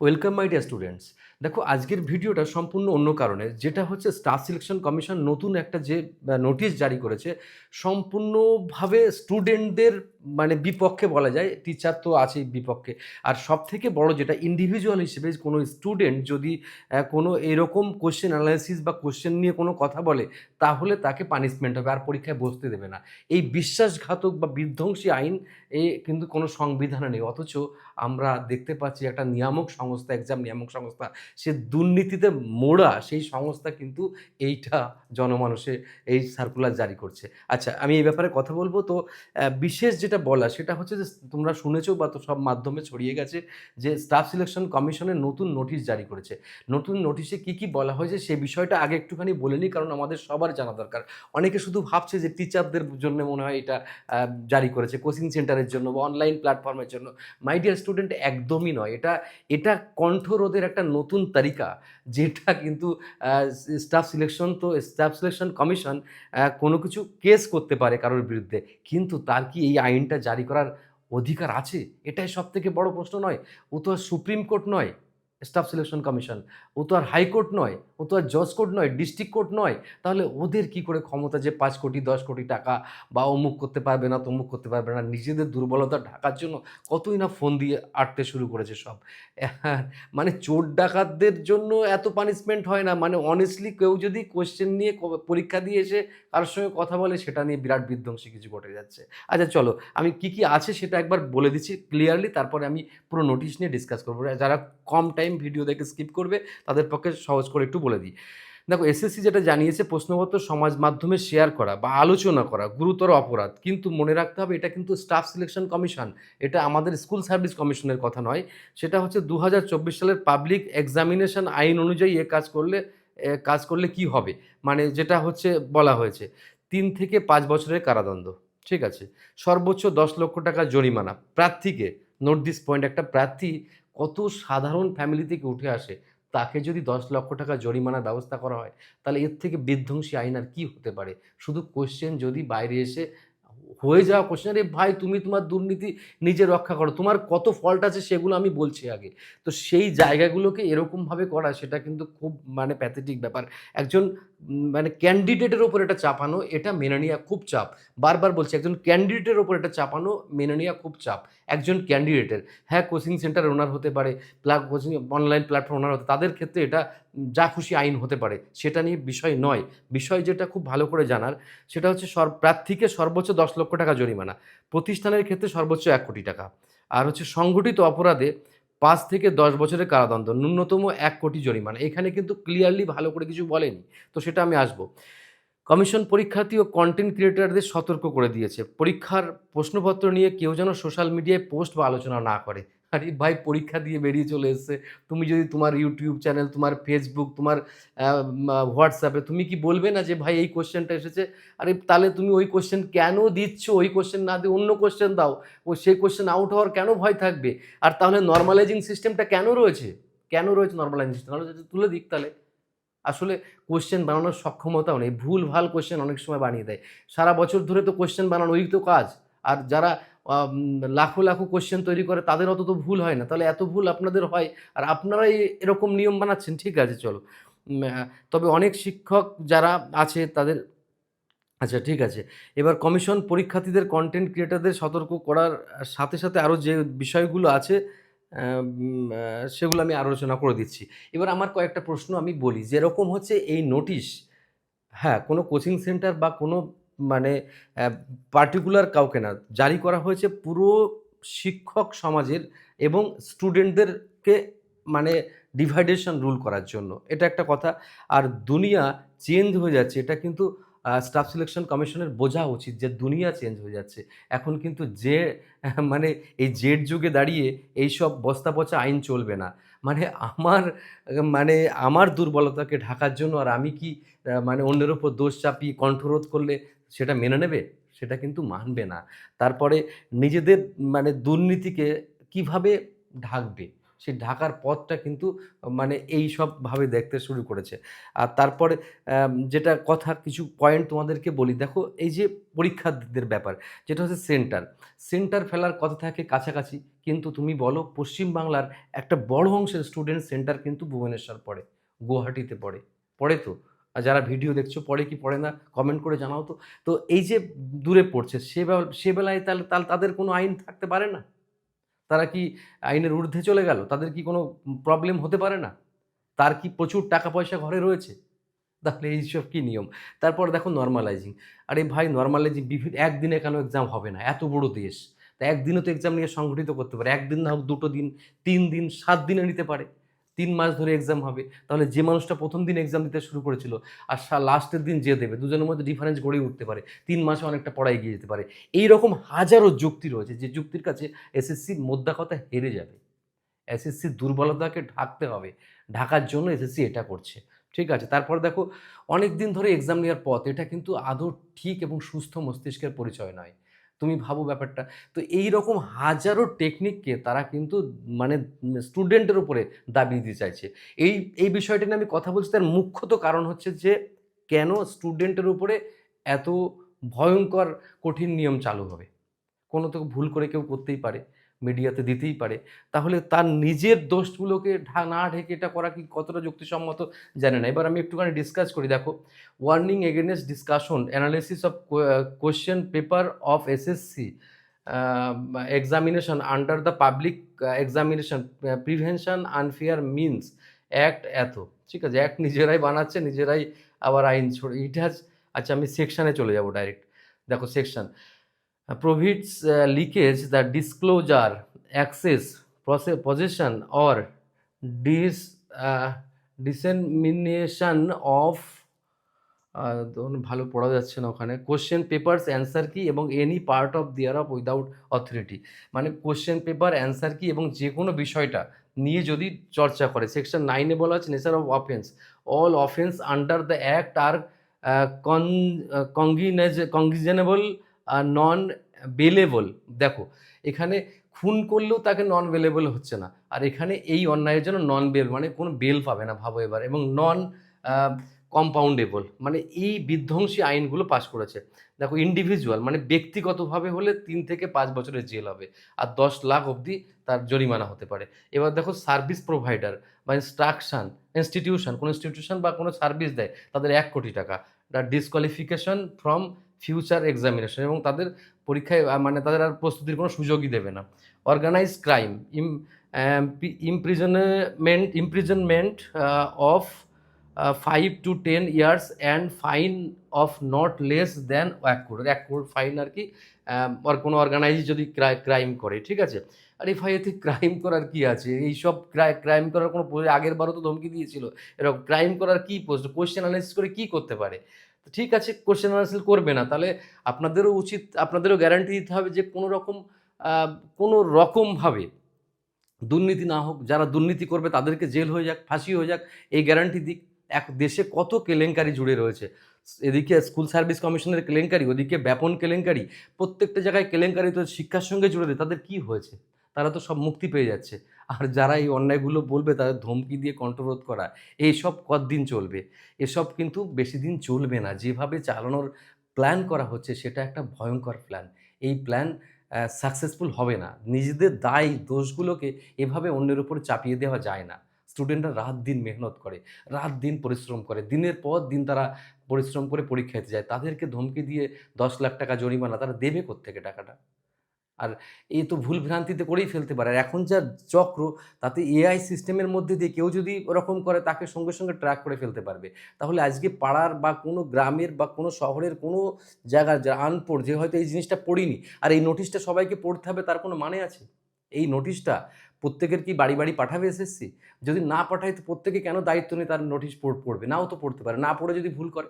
Welcome my dear students দেখো, আজকের ভিডিওটা সম্পূর্ণ অন্য কারণে। যেটা হচ্ছে স্টাফ সিলেকশন কমিশন নতুন একটা যে নোটিশ জারি করেছে, সম্পূর্ণভাবে স্টুডেন্টদের মানে বিপক্ষে বলা যায় টিচার তো আছেই বিপক্ষে। আর সব থেকে বড় যেটা ইন্ডিভিজুয়াল হিসেবে কোনো স্টুডেন্ট যদি কোনো এরকম কোশ্চেন অ্যানালাইসিস বা কোশ্চেন নিয়ে কোনো কথা বলে, তাহলে তাকে পানিশমেন্ট হবে, আর পরীক্ষায় বসতে দেবে না। এই বিশ্বাসঘাতক বা বিধ্বংসী আইন, এ কিন্তু কোনো সংবিধানে নেই। অথচ আমরা দেখতে পাচ্ছি একটা নিয়ামক সংস্থা এক্সাম নিয়ামক সংস্থা, সে দুর্নীতিতে মোড়া, সেই সংস্থা কিন্তু এইটা জনমানুষে, এই সার্কুলার জারি করছে। আচ্ছা আমি এই ব্যাপারে কথা বলব তো বিশেষ যেটা বলা, সেটা হচ্ছে যে, তোমরা শুনেছো বা তো সব মাধ্যমে ছড়িয়ে গেছে যে স্টাফ সিলেকশন কমিশনের নতুন নোটিশ জারি করেছে। নতুন নোটিশে কি কি বলা হয়েছে, সে বিষয়টা আগে একটুখানি বলে নিই, কারণ আমাদের সবার জানা দরকার। অনেকে শুধু ভাবছে যে টিচারদের জন্য মনে হয় এটা জারি করেছে কোচিং সেন্টারের জন্য বা অনলাইন প্ল্যাটফর্মের জন্য। মাই ডিয়ার স্টুডেন্ট একদমই নয়। এটা এটা কণ্ঠরোধের একটা নতুন তালিকা যেটা কিন্তু স্টাফ সিলেকশন তো স্টাফ সিলেকশন কমিশন কোনো কিছু কেস করতে পারে কারোর বিরুদ্ধে। কিন্তু তার কি এই আইনটা জারি করার অধিকার আছে? এটাই সব থেকে বড় প্রশ্ন নয়। ও তো সুপ্রিম কোর্ট নয়। স্টাফ সিলেকশন কমিশন ও তো আর হাইকোর্ট নয় ও তো আর জজ কোর্ট নয় ডিস্ট্রিক্ট কোর্ট নয়। তাহলে ওদের কি করে ক্ষমতা যে পাঁচ কোটি দশ কোটি টাকা বা অমুক করতে পারবে না তমুক করতে পারবে না নিজেদের দুর্বলতা ঢাকার জন্য কতই না ফোন দিয়ে আটতে শুরু করেছে সব। হ্যাঁ, মানে চোর ডাকাতদের জন্য এত পানিশমেন্ট হয় না। মানে অনেস্টলি কেউ যদি কোশ্চেন নিয়ে পরীক্ষা দিয়ে এসে কারোর সঙ্গে কথা বলে সেটা নিয়ে বিরাট বিধ্বংসী কিছু ঘটে যাচ্ছে। আচ্ছা চলো আমি কি কি আছে সেটা একবার বলে দিচ্ছি ক্লিয়ারলি তারপরে আমি পুরো নোটিশ নিয়ে ডিসকাস করব। যারা কম টাইম ভিডিও দেখে স্কিপ করবে, তাদের পক্ষে সহজ করে একটু বলে দিই। দেখো এসএসসি যেটা জানিয়েছে, প্রশ্নপত্র সমাজ মাধ্যমে শেয়ার করা বা আলোচনা করা গুরুতর অপরাধ। কিন্তু মনে রাখতে হবে, এটা কিন্তু স্টাফ সিলেকশন কমিশন এটা আমাদের স্কুল সার্ভিস কমিশনের কথা নয়। সেটা হচ্ছে দু হাজার চব্বিশ সালের পাবলিক এক্সামিনেশন আইন অনুযায়ী এ কাজ করলে কাজ করলে কি হবে? মানে যেটা হচ্ছে, বলা হয়েছে, তিন থেকে পাঁচ বছরের কারাদণ্ড, ঠিক আছে? সর্বোচ্চ দশ লক্ষ টাকা জরিমানা। প্রার্থীকে নোট দিস পয়েন্ট একটা প্রার্থী কত সাধারণ ফ্যামিলি থেকে উঠে আসে, তাকে যদি দশ লক্ষ টাকা জরিমানার ব্যবস্থা করা হয়, তাহলে এর থেকে বিধ্বংসী আইন আর কী হতে পারে? শুধু কোশ্চেন যদি বাইরে এসে হয়ে যাওয়া কোশ্চেন আরে ভাই তুমি তোমার দুর্নীতি নিজে রক্ষা করো, তোমার কত ফল্ট আছে সেগুলো আমি বলছি আগে। তো সেই জায়গাগুলোকে এরকমভাবে করা, সেটা কিন্তু খুব মানে প্যাথেটিক ব্যাপার। একজন মানে ক্যান্ডিডেটের ওপর এটা চাপানো, এটা মেনে নেওয়া খুব চাপ। বারবার বলছি, একজন ক্যান্ডিডেটের ওপর এটা চাপানো মেনে নেওয়া খুব চাপ। একজন ক্যান্ডিডেটের হ্যাঁ কোচিং সেন্টার ওনার হতে পারে প্লাগ কোচিং অনলাইন প্ল্যাটফর্ম ওনার হতে, তাদের ক্ষেত্রে এটা যা খুশি আইন হতে পারে, সেটা নিয়ে বিষয় নয়। বিষয় যেটা খুব ভালো করে জানার, সেটা হচ্ছে সর, প্রার্থীকে সর্বোচ্চ দশ লক্ষ টাকা জরিমানা। প্রতিষ্ঠানের ক্ষেত্রে সর্বোচ্চ এক কোটি টাকা। আর হচ্ছে সংগঠিত অপরাধে পাঁচ থেকে দশ বছরের কারাদণ্ড, ন্যূনতম এক কোটি জরিমানা। এখানে কিন্তু ক্লিয়ারলি ভালো করে কিছু বলেনি। তো সেটা আমি আসব। কমিশন পরীক্ষার্থী ও কন্টেন্ট ক্রিয়েটারদের সতর্ক করে দিয়েছে। পরীক্ষার প্রশ্নপত্র নিয়ে কেউ যেন সোশ্যাল মিডিয়ায় পোস্ট বা আলোচনা না করে। আরে ভাই পরীক্ষা দিয়ে বেরিয়ে চলে এসছে। তুমি যদি তোমার ইউটিউব চ্যানেল, তোমার ফেসবুক তোমার হোয়াটসঅ্যাপে তুমি কি বলবে না যে, ভাই, এই কোশ্চেনটা এসেছে? আরে, তাহলে তুমি ওই কোশ্চেন কেন দিচ্ছ? ওই কোশ্চেন না দিয়ে অন্য কোশ্চেন দাও। ও সেই কোশ্চেন আউট হওয়ার কেন ভয় থাকবে? আর তাহলে নর্মালাইজিং সিস্টেমটা কেন রয়েছে? কেন রয়েছে নর্মালাইজিং সিস্টেম যদি তুলে দিক তাহলে। আসলে কোশ্চেন বানানোর সক্ষমতাও নেই। ভুল, ভালো কোশ্চেন অনেক সময় বানিয়ে দেয়। সারা বছর ধরে তো কোশ্চেন বানানো ওই তো কাজ। আর যারা লাখো লাখো কোশ্চেন তৈরি করে তাদের অত তো ভুল হয় না। তাহলে এত ভুল আপনাদের হয় আর আপনারাই এরকম নিয়ম বানাচ্ছেন, ঠিক আছে, চলো। তবে অনেক শিক্ষক যারা আছে তাদের আচ্ছা ঠিক আছে। এবার কমিশন পরীক্ষার্থীদের কন্টেন্ট ক্রিয়েটারদের সতর্ক করার সাথে সাথে আরও যে বিষয়গুলো আছে সেগুলো আমি আলোচনা করে দিচ্ছি। এবার আমার কয়েকটা প্রশ্ন আমি বলি। যেরকম হচ্ছে এই নোটিশ হ্যাঁ কোনো কোচিং সেন্টার বা কোনো মানে পার্টিকুলার কাউকে না। জারি করা হয়েছে পুরো শিক্ষক সমাজের এবং স্টুডেন্টদেরকে মানে ডিভাইডেশন রুল করার জন্য। এটা একটা কথা। আর দুনিয়া চেঞ্জ হয়ে যাচ্ছে, এটা কিন্তু স্টাফ সিলেকশন কমিশনের বোঝা উচিত যে দুনিয়া চেঞ্জ হয়ে যাচ্ছে। এখন কিন্তু যে মানে এই জেড যুগে দাঁড়িয়ে এইসব বস্তা পচা আইন চলবে না। মানে আমার মানে আমার দুর্বলতাকে ঢাকার জন্য আর আমি কি মানে অন্যের ওপর দোষ চাপিয়ে কণ্ঠরোধ করলে সেটা মেনে নেবে, সেটা কিন্তু মানবে না। তারপরে নিজেদের মানে দুর্নীতিকে কীভাবে ঢাকবে, সেই ঢাকার পথটা কিন্তু মানে এই সবভাবে দেখতে শুরু করেছে। আর তারপরে যেটা কথা কিছু পয়েন্ট তোমাদেরকে বলি, দেখো এই যে পরীক্ষার্থীদের ব্যাপার, যেটা হচ্ছে সেন্টার সেন্টার ফেলার কথা থাকে কাছাকাছি, কিন্তু তুমি বলো পশ্চিমবাংলার একটা বড় অংশের স্টুডেন্ট সেন্টার কিন্তু ভুবনেশ্বর পড়ে, গুয়াহাটিতে পড়ে পড়ে তো? আর যারা ভিডিও দেখছ পড়ে কি পড়ে না কমেন্ট করে জানাও তো। তো এই যে দূরে পড়ছে, সে সে বেলায় তাহলে তাহলে তাদের কোনো আইন থাকতে পারে না? তারা কি আইনের ঊর্ধ্বে চলে গেল? তাদের কি কোনো প্রবলেম হতে পারে না? তার কি প্রচুর টাকা পয়সা ঘরে রয়েছে? তাহলে এইসব কি নিয়ম? তারপর দেখো নর্মালাইজিং আরে ভাই নর্মালাইজিং বিভিন্ন একদিনে কেন এক্সাম হবে না? এত বড় দেশ। তা একদিনও তো এক্সাম নিয়ে সংগঠিত করতে পারে। একদিন না হোক দুটো দিন, তিন দিন, সাত দিনে নিতে পারে। তিন মাস ধরে এক্সাম হবে। তাহলে যে মানুষটা প্রথম দিন এক্সাম দিতে শুরু করেছিল, আর লাস্টের দিন যে দেবে, দুজনের মধ্যে ডিফারেন্স গড়ে উঠতে পারে। তিন মাসে অনেকটা পড়া এগিয়ে যেতে পারে। এই রকম হাজারো যুক্তি রয়েছে, যে যুক্তির কাছে এসএসসি মোদ্দা কথা হেরে যাবে। এসএসসির দুর্বলতাকে ঢাকতে হবে। ঢাকার জন্য এসএসসি এটা করছে। ঠিক আছে, তারপর দেখো অনেক দিন ধরে এক্সাম নেওয়ার পথ, এটা কিন্তু আদৌ ঠিক এবং সুস্থ মস্তিষ্কের পরিচয় নয়। তুমি ভাবো ব্যাপারটা। তো এই রকম হাজারো টেকনিককে তারা কিন্তু মানে স্টুডেন্টের উপরে দাবি দিতে চাইছে। এই এই বিষয়টা নিয়ে আমি কথা বলছি, তার মুখ্যত কারণ হচ্ছে যে কেন স্টুডেন্টের উপরে এত ভয়ঙ্কর, কঠিন নিয়ম চালু হবে? কোনো তো ভুল করে কেউ করতেই পারে। মিডিয়াতে দিতেই পারে। তাহলে তার নিজের দোষগুলোকে না ঢেকে এটা করা কি কতটা যুক্তিসম্মত জানে না। এবার আমি একটুখানি ডিসকাস করি, দেখো। Warning against discussion analysis of question paper of SSC examination under the public examination prevention unfair means act এত। ঠিক আছে? অ্যাক্ট নিজেরাই বানাচ্ছে, নিজেরাই আবার আইন ছড়ে এটা আচ্ছা আমি সেকশানে চলে যাব ডাইরেক্ট দেখো section prohibits disclosure access proce- possession or dis uh, dissemination of ভালো পড়া যাচ্ছে না ওখানে। কোশ্চেন পেপারস অ্যান্সার কি এবং any part of their of without authority মানে কোশ্চেন পেপার অ্যান্সার কি এবং যে কোনো বিষয়টা নিয়ে যদি চর্চা করে। সেকশন নাইনে বলা আছে nature of offence all offence under the act R con cognizance কংগিজেনেবল non bailable দেখো, এখানে খুন করলেও তাকে নন বেলেবল হচ্ছে না। আর এখানে এই অন্যায়ের জন্য নন বেল মানে কোনো বেল পাবে না, ভাবো এবার। এবং নন কম্পাউন্ডেবল মানে এই বিধ্বংসী আইনগুলো পাশ করেছে। দেখো ইন্ডিভিজুয়াল মানে ব্যক্তিগতভাবে হলে তিন থেকে পাঁচ বছরের জেল হবে। আর দশ লাখ অবধি তার জরিমানা হতে পারে। এবার দেখো সার্ভিস প্রোভাইডার বা ইনস্ট্রাকশন ইনস্টিটিউশন কোনো ইনস্টিটিউশন বা কোনো সার্ভিস দেয়, তাদের এক কোটি টাকা। ডিসকোয়ালিফিকেশন ফ্রম ফিউচার এক্সামিনেশন এবং তাদের পরীক্ষায় মানে তাদের আর প্রস্তুতির কোনো সুযোগই দেবে না। অর্গানাইজ ক্রাইম ইম imprisonment imprisonment of five to ten years and fine of not less than এক কোটি এক কোটি ফাইন আর কি আর কোনো অর্গানাইজ যদি ক্রাইম করে, ঠিক আছে? আর ভাই এতে ক্রাইম করার কি আছে? এই এইসব ক্রাইম করার কোনো আগের বারও তো ধমকি দিয়েছিল। এরকম ক্রাইম করার কী পোস্ট কোয়েশ্চেন অ্যানালিসিস করে কী করতে পারে? ঠিক আছে কোয়েশ্চেন অ্যানালিসিস করবে না। তাহলে আপনাদেরও উচিত, আপনাদেরও গ্যারান্টি দিতে হবে যে কোনো রকম কোনো রকমভাবে দুর্নীতি না হোক, যারা দুর্নীতি করবে তাদেরকে জেল হয়ে যাক, ফাঁসি হয়ে যাক, এই গ্যারান্টি দিক। এক দেশে কত কেলেঙ্কারি জুড়ে রয়েছে। এদিকে স্কুল সার্ভিস কমিশনের কেলেঙ্কারি, ওদিকে ব্যাপন কেলেঙ্কারি, প্রত্যেকটা জায়গায় কেলেঙ্কারি তো শিক্ষার সঙ্গে জুড়ে দেয়, তাদের কি হয়েছে? তারা তো সব মুক্তি পেয়ে যাচ্ছে। আর যারা এই অন্যায়গুলো বলবে, তাদের ধমকি দিয়ে কণ্ঠরোধ করা, এইসব কতদিন চলবে? এসব কিন্তু বেশি দিন চলবে না। যেভাবে চালানোর প্ল্যান করা হচ্ছে, সেটা একটা ভয়ঙ্কর প্ল্যান এই প্ল্যান সাকসেসফুল হবে না। নিজেদের দায়, দোষগুলোকে এভাবে অন্যের উপর চাপিয়ে দেওয়া যায় না। স্টুডেন্টরা রাত দিন মেহনত করে, রাত দিন পরিশ্রম করে, দিনের পর দিন তারা পরিশ্রম করে পরীক্ষা দিতে যায়। তাদেরকে ধমকি দিয়ে দশ লাখ টাকা জরিমানা তারা দেবে কোত্থেকে টাকাটা? আর এই তো ভুল ভ্রান্তিতে করেই ফেলতে পারে। আর এখন যা চক্র, তাতে এআই সিস্টেমের মধ্যে দিয়ে কেউ যদি ওরকম করে, তাকে সঙ্গে সঙ্গে ট্র্যাক করে ফেলতে পারবে। তাহলে আজকে পাড়ার বা কোনো গ্রামের বা কোনো শহরের কোনো জায়গার যা আনপড় যে হয়তো এই জিনিসটা পড়িনি, আর এই নোটিশটা সবাইকে পড়তে হবে, তার কোনো মানে আছে? এই নোটিশটা প্রত্যেকের কি বাড়ি বাড়ি পাঠাবে এসএসসি যদি না পাঠায়, তো প্রত্যেকে কেন দায়িত্ব নিয়ে তার নোটিশ পড়বে? নাও তো পড়তে পারে। না পড়ে যদি ভুল করে,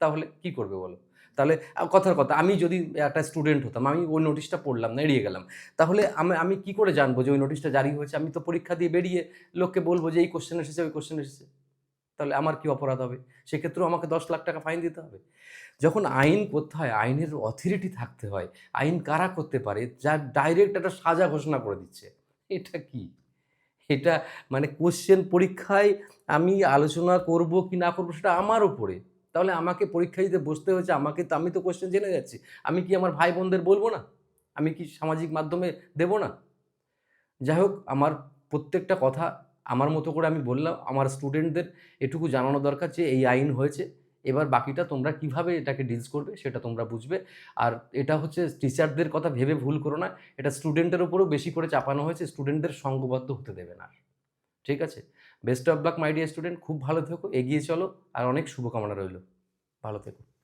তাহলে কি করবে বলো? তাহলে কথার কথা, আমি যদি একটা স্টুডেন্ট হতাম, আমি ওই নোটিশটা পড়লাম না, এড়িয়ে গেলাম। তাহলে আমি আমি কী করে জানব যে ওই নোটিশটা জারি হয়েছে? আমি তো পরীক্ষা দিয়ে বেরিয়ে লোককে বলব যে, এই কোশ্চেন এসেছে, ওই কোশ্চেন এসেছে। তাহলে আমার কি অপরাধ হবে? সেক্ষেত্রেও আমাকে দশ লাখ টাকা ফাইন দিতে হবে? যখন আইন করতে হয়, আইনের অথরিটি থাকতে হয়, আইন কারা করতে পারে? যা ডাইরেক্ট একটা সাজা ঘোষণা করে দিচ্ছে। এটা কি? এটা মানে কোশ্চেন পরীক্ষায় আমি আলোচনা করব কি না করব, সেটা আমার উপরে। তাহলে আমাকে পরীক্ষা দিতে বসতে হয়েছে, আমাকে তো, আমি তো কোশ্চেন জেনে যাচ্ছি। আমি কি আমার ভাই বোনদের বলব না? আমি কি সামাজিক মাধ্যমে দেব না? যাই হোক, আমার প্রত্যেকটা কথা আমার মতো করে আমি বললাম, আমার স্টুডেন্টদের এটুকু জানানো দরকার যে এই আইন হয়েছে। এবার বাকিটা তোমরা কীভাবে এটাকে ডিলস করবে সেটা তোমরা বুঝবে। আর এটা হচ্ছে টিচারদের কথা ভেবে ভুল করো না। এটা স্টুডেন্টের উপরেও বেশি করে চাপানো হয়েছে স্টুডেন্টদের সঙ্গবদ্ধ হতে দেবে না ঠিক আছে? Best of luck my dear student খুব ভালো থেকো, এগিয়ে চলো, আর অনেক শুভকামনা রইল। ভালো থেকো।